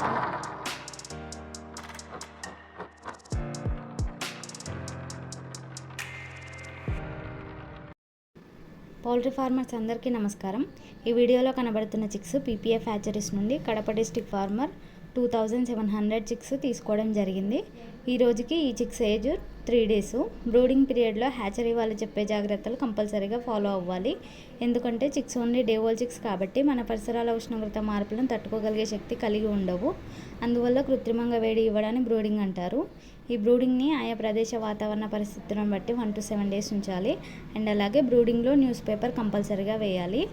Poultry farmers అందరికీ నమస్కారం. ఈ వీడియోలో కనబడుతున్న చిక్స్ పీపీఎఫ్ హ్యాచరీస్ నుండి Kadapa district farmer two thousand seven hundred chicks తీసుకోవడం జరిగింది. ఈ రోజుకి ఈ chicks age three days. Brooding పీరియడ్లో హ్యాచరీ వాళ్ళు చెప్పే జాగ్రత్తలు కంపల్సరీగా ఫాలో అవ్వాలి. ఎందుకంటే చిక్స్ ఓన్లీ డేవోల్ చిక్స్ కాబట్టి మన పరిసరాల ఉష్ణోగ్రత మార్పులను తట్టుకోగలిగే శక్తి కలిగి ఉండవు. అందువల్ల కృత్రిమంగా వేడి ఇవ్వడాన్ని బ్రూడింగ్ అంటారు. ఈ బ్రూడింగ్ని ఆయా ప్రదేశ వాతావరణ పరిస్థితులను బట్టి వన్ టు సెవెన్ డేస్ ఉంచాలి. అండ్ అలాగే బ్రూడింగ్లో న్యూస్ పేపర్ కంపల్సరీగా వేయాలి.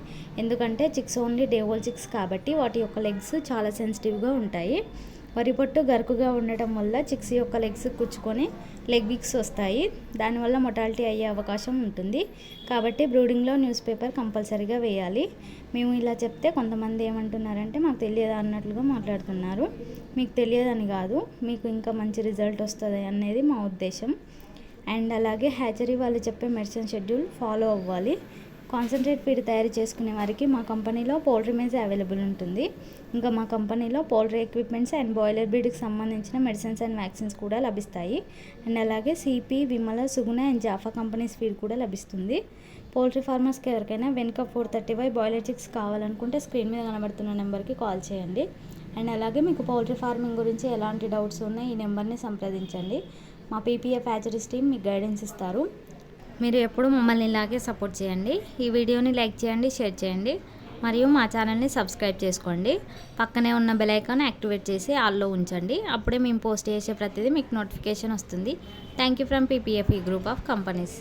ఎందుకంటే చిక్స్ ఓన్లీ డేవోల్ చిక్స్ కాబట్టి వాటి యొక్క లెగ్స్ చాలా సెన్సిటివ్గా ఉంటాయి. వరి పొట్టు గరుకుగా ఉండటం వల్ల చిక్స్ యొక్క లెగ్స్ కుచ్చుకొని లెగ్ విక్స్ వస్తాయి. దానివల్ల మొటాలిటీ అయ్యే అవకాశం ఉంటుంది. కాబట్టి బ్రూడింగ్లో న్యూస్ పేపర్ కంపల్సరీగా వేయాలి. మేము ఇలా చెప్తే కొంతమంది ఏమంటున్నారంటే మాకు తెలియదు అన్నట్లుగా మాట్లాడుతున్నారు. మీకు తెలియదని కాదు. మీకు ఇంకా మంచి రిజల్ట్ వస్తుంది అనేది మా ఉద్దేశం. అండ్ అలాగే హ్యాచరీ వాళ్ళు చెప్పే మెడిసిన్ షెడ్యూల్ ఫాలో అవ్వాలి. కాన్సన్ట్రేట్ ఫీడ్ తయారు చేసుకునే వారికి మా కంపెనీలో పోల్ట్రీ మెన్స్ అవైలబుల్ ఉంటుంది. ఇంకా మా కంపెనీలో పౌల్ట్రీ ఎక్విప్మెంట్స్ అండ్ బాయిలర్ బ్రీడ్కి సంబంధించిన మెడిసిన్స్ అండ్ వ్యాక్సిన్స్ కూడా లభిస్తాయి. అండ్ అలాగే CP Vimala Suguna and Japfa companies feed కూడా లభిస్తుంది. పోల్ట్రీ ఫార్మర్స్కి ఎవరికైనా వెనుక four thirty five broiler chicks కావాలనుకుంటే స్క్రీన్ మీద కనబడుతున్న నెంబర్కి కాల్ చేయండి. అండ్ అలాగే మీకు పౌల్ట్రీ ఫార్మింగ్ గురించి ఎలాంటి డౌట్స్ ఉన్నాయి ఈ నెంబర్ని సంప్రదించండి. మా పీపీఎఫ్ హ్యాచరీస్ టీమ్ మీకు గైడెన్స్ ఇస్తారు. మీరు ఎప్పుడు మమ్మల్ని ఇలాగే సపోర్ట్ చేయండి. ఈ వీడియోని లైక్ చేయండి షేర్ చేయండి మరియు మా ఛానల్ని సబ్స్క్రైబ్ చేసుకోండి. పక్కనే ఉన్న బెల్ ఐకాన్ యాక్టివేట్ చేసి ఆల్లో ఉంచండి. అప్పుడే మేము పోస్ట్ చేసే ప్రతిదీ మీకు నోటిఫికేషన్ వస్తుంది. Thank you from PPFE group of companies.